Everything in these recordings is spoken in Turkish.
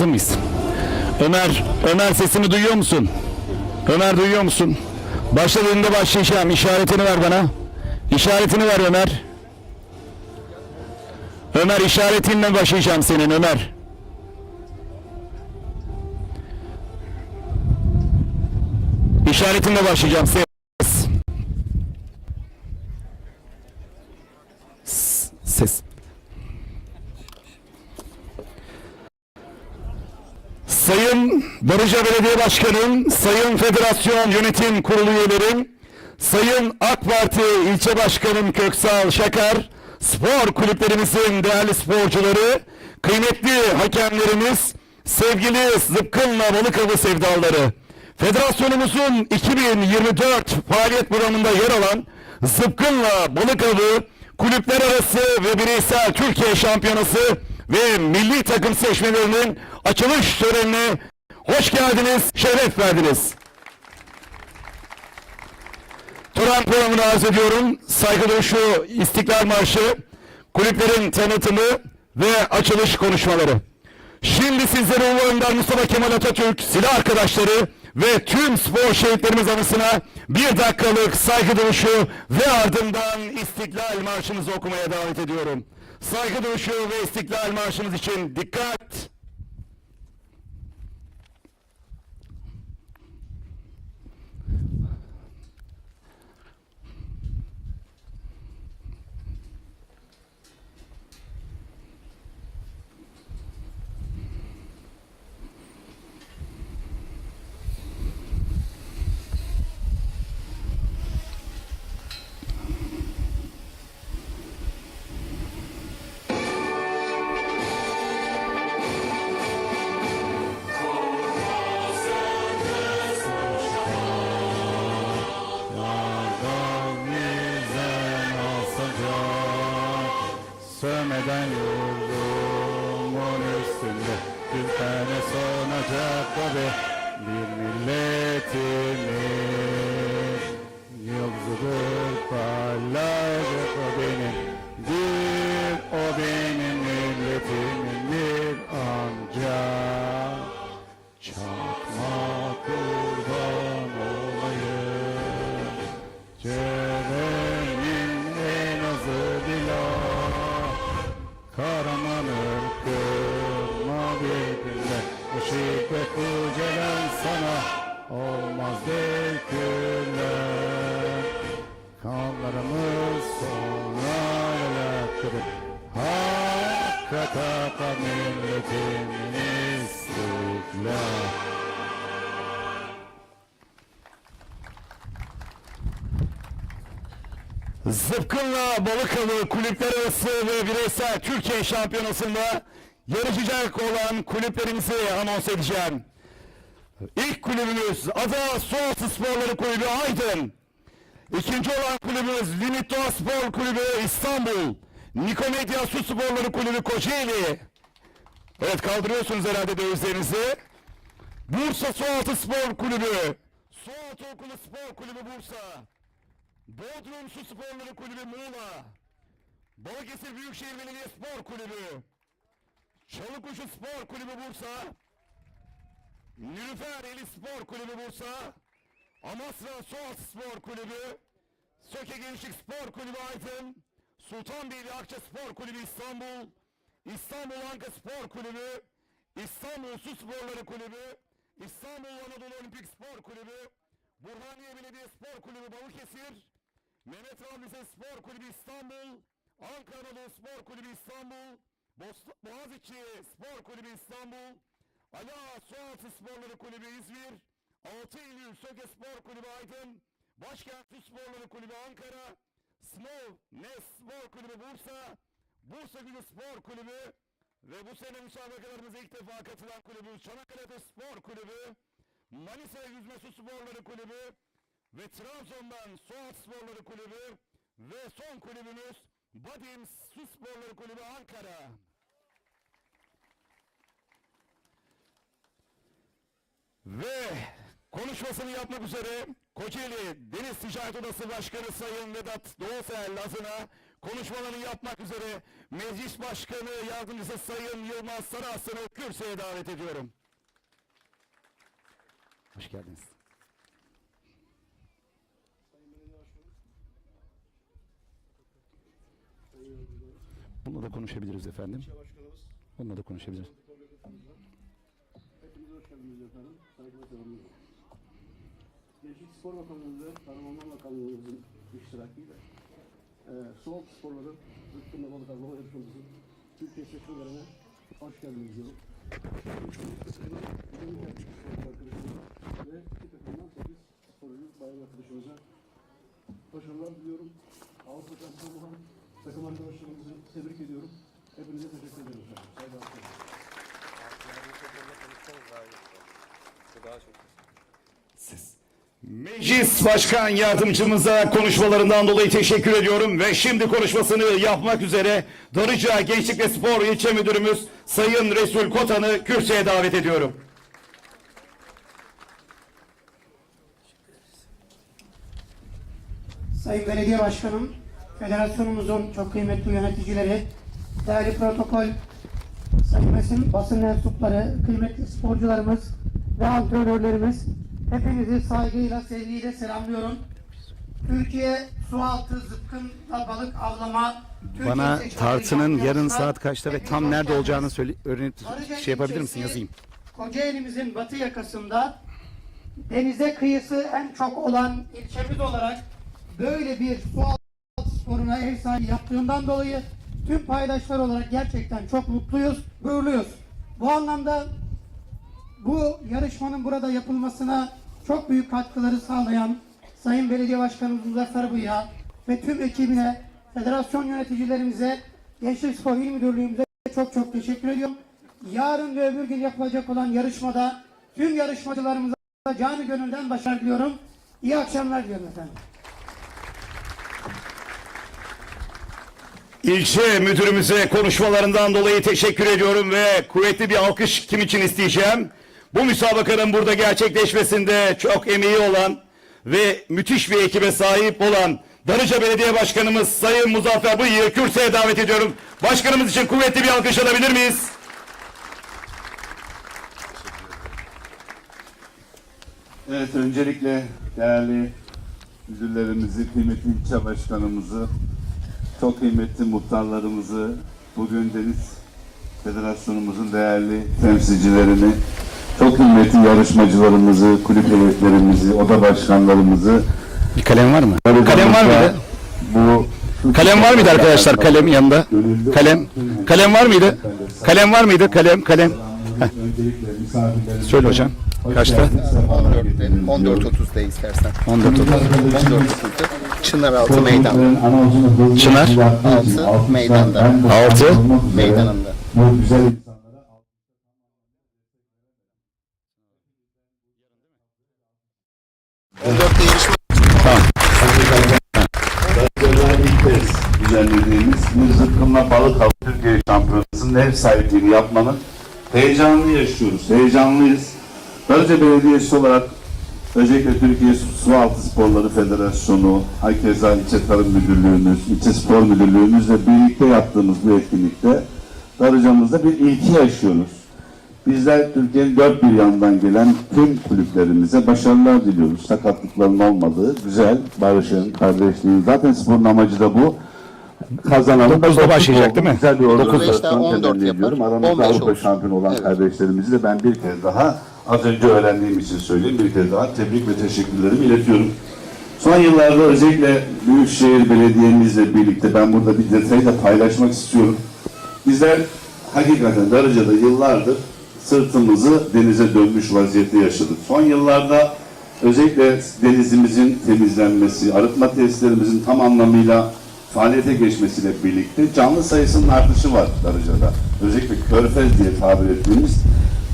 Hazır mıyız? Ömer, Ömer sesimi duyuyor musun? Ömer duyuyor musun? Başladığında başlayacağım. İşaretini ver bana. İşaretini ver Ömer. Ömer işaretinle başlayacağım senin Ömer. İşaretinle başlayacağım. Ses. Ses. Sayın Darıca Belediye Başkanım, Sayın Federasyon Yönetim Kurulu üyelerim, Sayın AK Parti İlçe Başkanım Köksal Şakar, spor kulüplerimizin değerli sporcuları, kıymetli hakemlerimiz, sevgili Zıpkınla Balık Avı sevdaları, Federasyonumuzun 2024 faaliyet programında yer alan Zıpkınla Balık Avı kulüpler arası ve bireysel Türkiye şampiyonası ve milli takım seçmelerinin açılış törenine hoş geldiniz, şeref verdiniz. Tören programını arz ediyorum. Saygı duruşu, İstiklal Marşı, kulüplerin tanıtımı ve açılış konuşmaları. Şimdi sizlere Ulu Önder Mustafa Kemal Atatürk, silah arkadaşları ve tüm spor şehitlerimiz anısına bir dakikalık saygı duruşu ve ardından İstiklal Marşımızı okumaya davet ediyorum. Saygı duruşu ve İstiklal Marşımız için dikkat. Sövmeden yurdumun üstünde? Bir tane sonacak tabi Bir milletimin Zıpkınla Balıkalı kulüpler arası ve bireysel Türkiye şampiyonasında yarışacak olan kulüplerimizi anons edeceğim. İlk kulübümüz Ada Soğutsu Sporları Kulübü Aydın. İkinci olan kulübümüz Limit Spor Kulübü İstanbul. Nikomedya Su Sporları Kulübü Kocaeli. Evet kaldırıyorsunuz herhalde dövizlerinizi. Bursa Sualtı Spor Kulübü. Sualtı Okulu Spor Kulübü Bursa. Bodrum Su Sporları Kulübü Muğla. Balıkesir Büyükşehir Belediye Spor Kulübü. Çalıkuşu Spor Kulübü Bursa. Nilüfer Eli Spor Kulübü Bursa. Amasra Soğat Spor Kulübü. Söke Gençlik Spor Kulübü Aydın. Sultanbeyli Akça Spor Kulübü İstanbul. İstanbul Anka Spor Kulübü. İstanbul Su Sporları Kulübü. İstanbul Anadolu Olimpik Spor Kulübü. Burhaniye Belediye Spor Kulübü Balıkesir. Mehmet Ramize Spor Kulübü İstanbul. Ankara Anadolu Spor Kulübü İstanbul. Bost- Boğaziçi Spor Kulübü İstanbul. Ala Sualtı Sporları Kulübü İzmir. 6 Eylül Söke Spor Kulübü Aydın. Başkent Su Sporları Kulübü Ankara. Small Nes Spor Kulübü Bursa. Bursa Gücü Spor Kulübü. Ve bu sene müsabakalarımıza ilk defa katılan kulübümüz Çanakkale Spor Kulübü. Manisa Yüzme Su Sporları Kulübü ve Trabzon'dan Suat Sporları Kulübü ve son kulübümüz Badim Su Sporları Kulübü Ankara. Ve konuşmasını yapmak üzere Kocaeli Deniz Ticaret Odası Başkanı Sayın Vedat Doğusel adına konuşmalarını yapmak üzere Meclis Başkanı Yardımcısı Sayın Yılmaz Sarıaslan'ı kürsüye davet ediyorum. Hoş geldiniz. Bununla da konuşabiliriz efendim. Başkanımız, Bununla da konuşabiliriz. hepiniz hoş geldiniz efendim. Saygılar selamlıyorum. Gençlik Spor Bakanlığı'nda, Tarım Orman Bakanlığı'nın iştirakiyle e, soğuk sporları, Rıkkın'la balık avlama yarışmamızın Türkiye seçmelerine hoş geldiniz diyorum. Ve iki takımdan sekiz sporcu bayan arkadaşımıza başarılar diliyorum. Avrupa şampiyonu takım arkadaşlarımızı tebrik ediyorum. Hepinize teşekkür ederim. efendim. Saygılar sunuyorum. Meclis Başkan Yardımcımıza konuşmalarından dolayı teşekkür ediyorum ve şimdi konuşmasını yapmak üzere Darıca Gençlik ve Spor İlçe Müdürümüz Sayın Resul Kotan'ı kürsüye davet ediyorum. Sayın Belediye Başkanım, federasyonumuzun çok kıymetli yöneticileri, değerli protokol, sayın basın, mensupları, kıymetli sporcularımız ve antrenörlerimiz, hepinizi saygıyla, sevgiyle selamlıyorum. Türkiye sualtı zıpkınla balık avlama Türkiye Bana tartının yarın saat kaçta ve tam nerede olacağını söyle, öğrenip şey yapabilir misin yazayım. Kocaeli'mizin batı yakasında denize kıyısı en çok olan ilçemiz olarak böyle bir su sporuna ev sahibi yaptığından dolayı tüm paydaşlar olarak gerçekten çok mutluyuz, gururluyuz. Bu anlamda bu yarışmanın burada yapılmasına çok büyük katkıları sağlayan Sayın Belediye Başkanımız Muzaffer Buy'a ve tüm ekibine, federasyon yöneticilerimize, Gençlik Spor İl Müdürlüğümüze çok çok teşekkür ediyorum. Yarın ve öbür gün yapılacak olan yarışmada tüm yarışmacılarımıza canı gönülden başarı diliyorum. İyi akşamlar diliyorum efendim. İlçe müdürümüze konuşmalarından dolayı teşekkür ediyorum ve kuvvetli bir alkış kim için isteyeceğim? Bu müsabakanın burada gerçekleşmesinde çok emeği olan ve müthiş bir ekibe sahip olan Darıca Belediye Başkanımız Sayın Muzaffer Bıyık'ı kürsüye davet ediyorum. Başkanımız için kuvvetli bir alkış alabilir miyiz? Evet, öncelikle değerli müdürlerimizi, kıymetli ilçe başkanımızı, çok kıymetli muhtarlarımızı, bugün Deniz Federasyonumuzun değerli temsilcilerini, çok kıymetli yarışmacılarımızı, kulüp heyetlerimizi, oda başkanlarımızı. Bir kalem var mı? Kalem var mıydı? Bu Kalem var mıydı arkadaşlar? Kalem yanında. Kalem. Kalem var mıydı? Kalem var mıydı? Kalem, kalem. Heh. Söyle hocam. Kaçta? 14.30'da istersen. 14.30'da. 14.30'da. Çınar altı meydan. Çınar? Altı meydanda. Altı? Meydanında. On dörtte yarışma. Tamam. Düzenlediğimiz bir zıpkınla balık avı Türkiye Şampiyonası'nın ev sahipliğini yapmanın heyecanını yaşıyoruz. Heyecanlıyız. Önce belediyesi olarak özellikle Türkiye Sualtı Sporları Federasyonu, hakeza İlçe Tarım Müdürlüğümüz, İlçe Spor Müdürlüğümüzle birlikte yaptığımız bu etkinlikte Darıca'mızda bir ilki yaşıyoruz. Bizler Türkiye'nin dört bir yandan gelen tüm kulüplerimize başarılar diliyoruz. Sakatlıkların olmadığı, güzel, barışın, kardeşliğin. Zaten sporun amacı da bu. Kazanalım. Dokuzda Dokuz başlayacak oldu. değil mi? Güzel bir organizasyon beşten on dört temenni yapar. ediyorum. Aramızda Avrupa şampiyonu olan Evet. kardeşlerimizi de ben bir kez daha az önce öğrendiğim için söyleyeyim. Bir kez daha tebrik ve teşekkürlerimi iletiyorum. Son yıllarda özellikle Büyükşehir Belediye'mizle birlikte ben burada bir detayı da paylaşmak istiyorum. Bizler hakikaten Darıca'da yıllardır sırtımızı denize dönmüş vaziyette yaşadık. Son yıllarda özellikle denizimizin temizlenmesi, arıtma tesislerimizin tam anlamıyla faaliyete geçmesiyle birlikte canlı sayısının artışı var Darıca'da. Özellikle Körfez diye tabir ettiğimiz.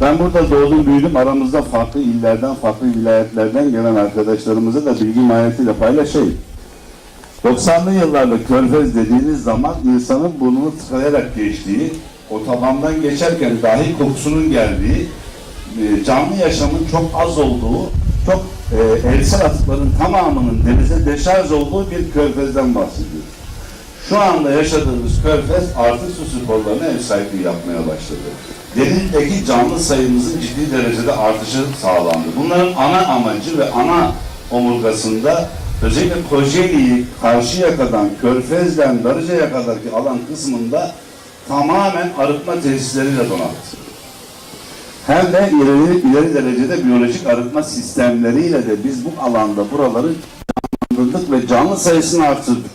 Ben burada doğdum büyüdüm aramızda farklı illerden, farklı vilayetlerden gelen arkadaşlarımıza da bilgi mahiyetiyle paylaşayım. 90'lı yıllarda Körfez dediğiniz zaman insanın burnunu tıkayarak geçtiği, otobandan geçerken dahi kokusunun geldiği, e, canlı yaşamın çok az olduğu, çok e, elsel atıkların tamamının denize deşarj olduğu bir körfezden bahsediyoruz. Şu anda yaşadığımız körfez artık su sporlarına ev sahipliği yapmaya başladı. Denizdeki canlı sayımızın ciddi derecede artışı sağlandı. Bunların ana amacı ve ana omurgasında özellikle Kocaeli'yi Karşıyaka'dan, Körfez'den Darıca'ya kadarki alan kısmında tamamen arıtma tesisleriyle donattı. Hem de ileri, ileri derecede biyolojik arıtma sistemleriyle de biz bu alanda buraları canlandırdık ve canlı sayısını arttırdık.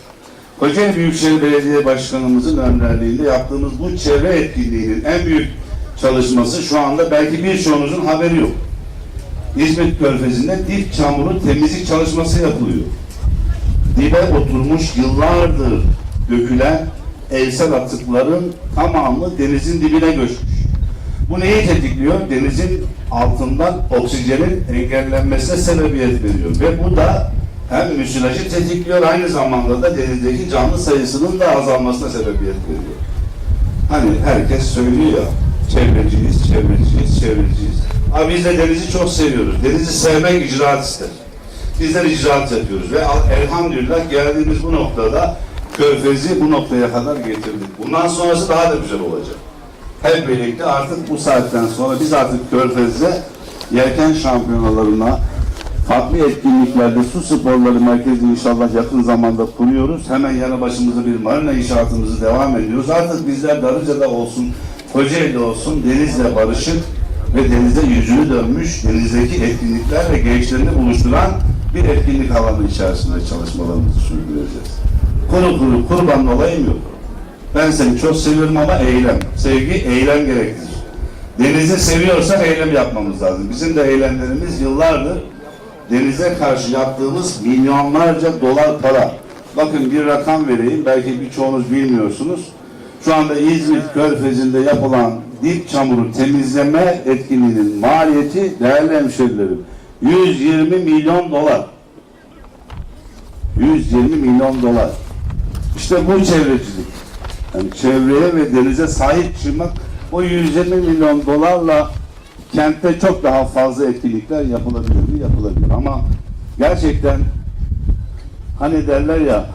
Kocaeli Büyükşehir Belediye Başkanımızın önderliğinde yaptığımız bu çevre etkinliğinin en büyük çalışması şu anda belki birçoğunuzun haberi yok. İzmit Körfezi'nde dip çamuru temizlik çalışması yapılıyor. Dibe oturmuş yıllardır dökülen evsel atıkların tamamı denizin dibine göçmüş. Bu neyi tetikliyor? Denizin altından oksijenin engellenmesine sebebiyet veriyor. Ve bu da hem müsilajı tetikliyor aynı zamanda da denizdeki canlı sayısının da azalmasına sebebiyet veriyor. Hani herkes söylüyor çevreciyiz, çevreciyiz, çevreciyiz. Abi biz de denizi çok seviyoruz. Denizi sevmek icraat ister. Bizler icraat yapıyoruz ve elhamdülillah geldiğimiz bu noktada Körfez'i bu noktaya kadar getirdik. Bundan sonrası daha da güzel olacak. Hep birlikte artık bu saatten sonra biz artık Körfez'de yelken şampiyonalarına farklı etkinliklerde su sporları merkezi inşallah yakın zamanda kuruyoruz. Hemen yanı başımızda bir marina inşaatımızı devam ediyoruz. Artık bizler Darıca'da olsun, Kocaeli'de olsun denizle barışık ve denize yüzünü dönmüş denizdeki etkinliklerle gençlerini buluşturan bir etkinlik alanı içerisinde çalışmalarımızı sürdüreceğiz. Kuru kuru kurban olayım yok. Ben seni çok seviyorum ama eylem. Sevgi eylem gerektirir. Denizi seviyorsak eylem yapmamız lazım. Bizim de eylemlerimiz yıllardır denize karşı yaptığımız milyonlarca dolar para. Bakın bir rakam vereyim. Belki birçoğunuz bilmiyorsunuz. Şu anda İzmit Körfezi'nde yapılan dip çamuru temizleme etkinliğinin maliyeti değerli hemşerilerim 120 milyon dolar. 120 milyon dolar. İşte bu çevrecilik. Yani çevreye ve denize sahip çıkmak o 120 milyon dolarla kentte çok daha fazla etkinlikler yapılabilir mi? Yapılabilir. Ama gerçekten hani derler ya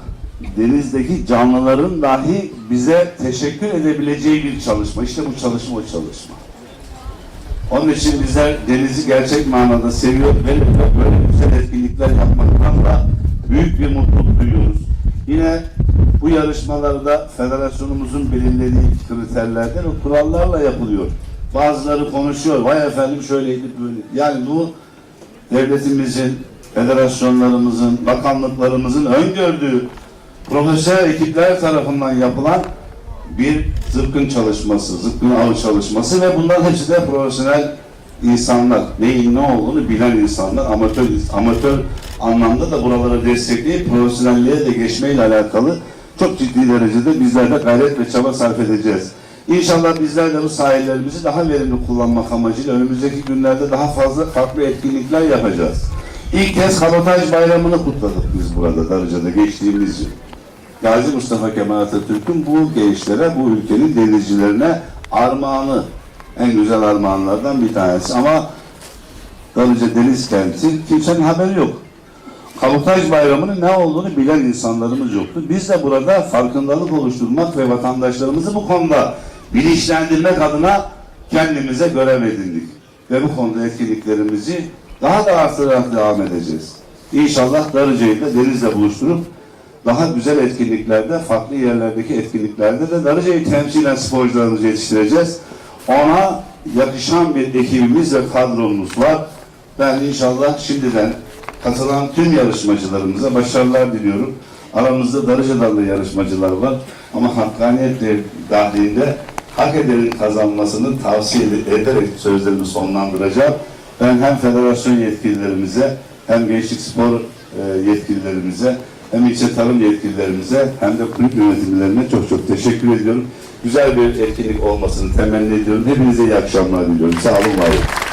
denizdeki canlıların dahi bize teşekkür edebileceği bir çalışma. İşte bu çalışma o çalışma. Onun için bizler denizi gerçek manada seviyor ve böyle güzel etkinlikler yapmaktan da büyük bir mutluluk duyuyoruz. Yine bu yarışmalarda federasyonumuzun belirlediği kriterlerden o kurallarla yapılıyor. Bazıları konuşuyor. Vay efendim şöyleydi böyle. Yani bu devletimizin, federasyonlarımızın, bakanlıklarımızın öngördüğü profesyonel ekipler tarafından yapılan bir zıpkın çalışması, zıpkın avı çalışması ve bunların hepsi de profesyonel insanlar. Neyin ne olduğunu bilen insanlar, amatör amatör anlamda da buraları destekleyip profesyonelliğe de geçmeyle alakalı çok ciddi derecede bizler de gayret ve çaba sarf edeceğiz. İnşallah bizler de bu sahillerimizi daha verimli kullanmak amacıyla önümüzdeki günlerde daha fazla farklı etkinlikler yapacağız. İlk kez Kabotaj Bayramı'nı kutladık biz burada Darıca'da geçtiğimiz yıl. Gazi Mustafa Kemal Atatürk'ün bu gençlere, bu ülkenin denizcilerine armağanı, en güzel armağanlardan bir tanesi. Ama Darıca Deniz Kenti kimsenin haberi yok. Kabotaj Bayramı'nın ne olduğunu bilen insanlarımız yoktu. Biz de burada farkındalık oluşturmak ve vatandaşlarımızı bu konuda bilinçlendirmek adına kendimize görev edindik. Ve bu konuda etkinliklerimizi daha da artırarak devam edeceğiz. İnşallah Darıca'yı da denizle buluşturup daha güzel etkinliklerde, farklı yerlerdeki etkinliklerde de Darıca'yı temsilen sporcularımızı yetiştireceğiz. Ona yakışan bir ekibimiz ve kadromuz var. Ben inşallah şimdiden katılan tüm yarışmacılarımıza başarılar diliyorum. Aramızda Darıca'dan da yarışmacılar var. Ama hakkaniyet de- dahilinde hak edenin kazanmasını tavsiye ederek sözlerimi sonlandıracağım. Ben hem federasyon yetkililerimize hem gençlik spor e, yetkililerimize hem ilçe tarım yetkililerimize hem de kulüp yönetimlerine çok çok teşekkür ediyorum. Güzel bir etkinlik olmasını temenni ediyorum. Hepinize iyi akşamlar diliyorum. Sağ olun, var olun.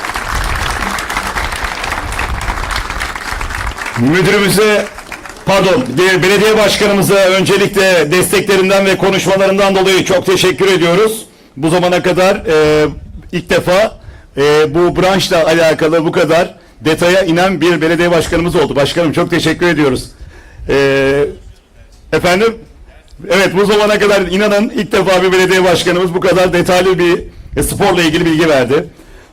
Müdürümüze pardon belediye başkanımıza öncelikle desteklerinden ve konuşmalarından dolayı çok teşekkür ediyoruz. Bu zamana kadar e, ilk defa e, bu branşla alakalı bu kadar detaya inen bir belediye başkanımız oldu. Başkanım çok teşekkür ediyoruz. E, efendim Evet bu zamana kadar inanın ilk defa bir belediye başkanımız bu kadar detaylı bir e, sporla ilgili bilgi verdi.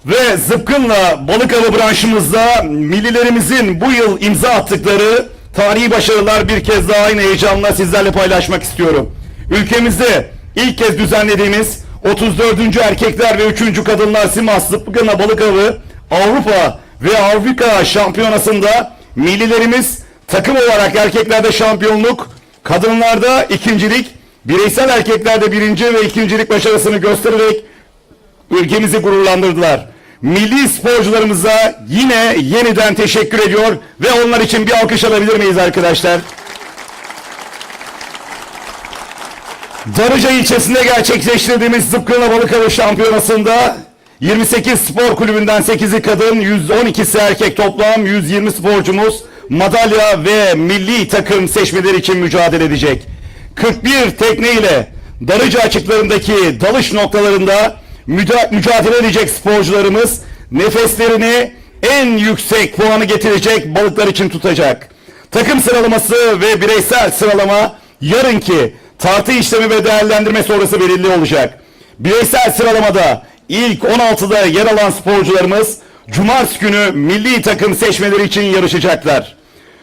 Ve Zıpkın'la balık avı branşımızda millilerimizin bu yıl imza attıkları tarihi başarılar bir kez daha aynı heyecanla sizlerle paylaşmak istiyorum. Ülkemizde ilk kez düzenlediğimiz 34. Erkekler ve 3. Kadınlar Simas Zıpkın'la balık avı Avrupa ve Afrika şampiyonasında millilerimiz takım olarak erkeklerde şampiyonluk, kadınlarda ikincilik, bireysel erkeklerde birinci ve ikincilik başarısını göstererek ülkemizi gururlandırdılar. Milli sporcularımıza yine yeniden teşekkür ediyor ve onlar için bir alkış alabilir miyiz arkadaşlar? Darıca ilçesinde gerçekleştirdiğimiz Zıpkınla Balık Avı Şampiyonası'nda 28 spor kulübünden 8'i kadın, 112'si erkek toplam 120 sporcumuz madalya ve milli takım seçmeleri için mücadele edecek. 41 tekne ile Darıca açıklarındaki dalış noktalarında mücadele edecek sporcularımız nefeslerini en yüksek puanı getirecek balıklar için tutacak. Takım sıralaması ve bireysel sıralama yarınki tartı işlemi ve değerlendirme sonrası belirli olacak. Bireysel sıralamada ilk 16'da yer alan sporcularımız Cumartesi günü milli takım seçmeleri için yarışacaklar.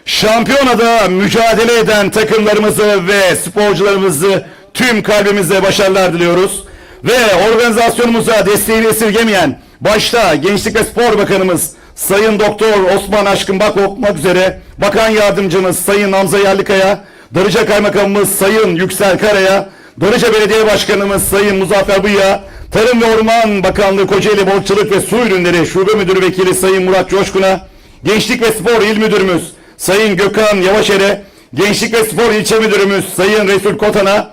Şampiyonada mücadele eden takımlarımızı ve sporcularımızı tüm kalbimizle başarılar diliyoruz. Ve organizasyonumuza desteğini esirgemeyen başta Gençlik ve Spor Bakanımız Sayın Doktor Osman Aşkın Bak olmak üzere Bakan Yardımcımız Sayın Hamza Yerlikaya, Darıca Kaymakamımız Sayın Yüksel Karaya, Darıca Belediye Başkanımız Sayın Muzaffer Bıya, Tarım ve Orman Bakanlığı Kocaeli Balıkçılık ve Su Ürünleri Şube Müdürü Vekili Sayın Murat Coşkun'a, Gençlik ve Spor İl Müdürümüz Sayın Gökhan Yavaşer'e, Gençlik ve Spor İlçe Müdürümüz Sayın Resul Kotan'a,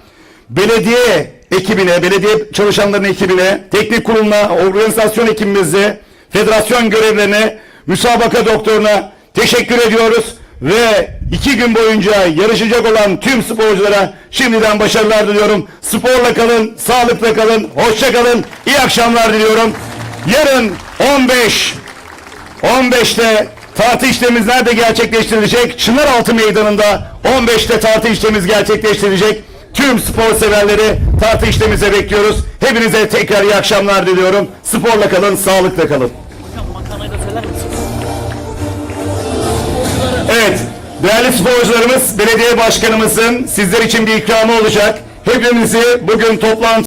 belediye ekibine, belediye çalışanlarının ekibine, teknik kuruluna, organizasyon ekibimize, federasyon görevlerine, müsabaka doktoruna teşekkür ediyoruz. Ve iki gün boyunca yarışacak olan tüm sporculara şimdiden başarılar diliyorum. Sporla kalın, sağlıkla kalın, hoşça kalın, iyi akşamlar diliyorum. Yarın 15 15'te tartı işlemimiz nerede gerçekleştirilecek? Çınaraltı Meydanı'nda 15'te tartı işlemimiz gerçekleştirilecek. Tüm spor severleri tartı işlemimize bekliyoruz. Hepinize tekrar iyi akşamlar diliyorum. Sporla kalın, sağlıkla kalın. Evet, değerli sporcularımız, belediye başkanımızın sizler için bir ikramı olacak. Hepimizi bugün toplantı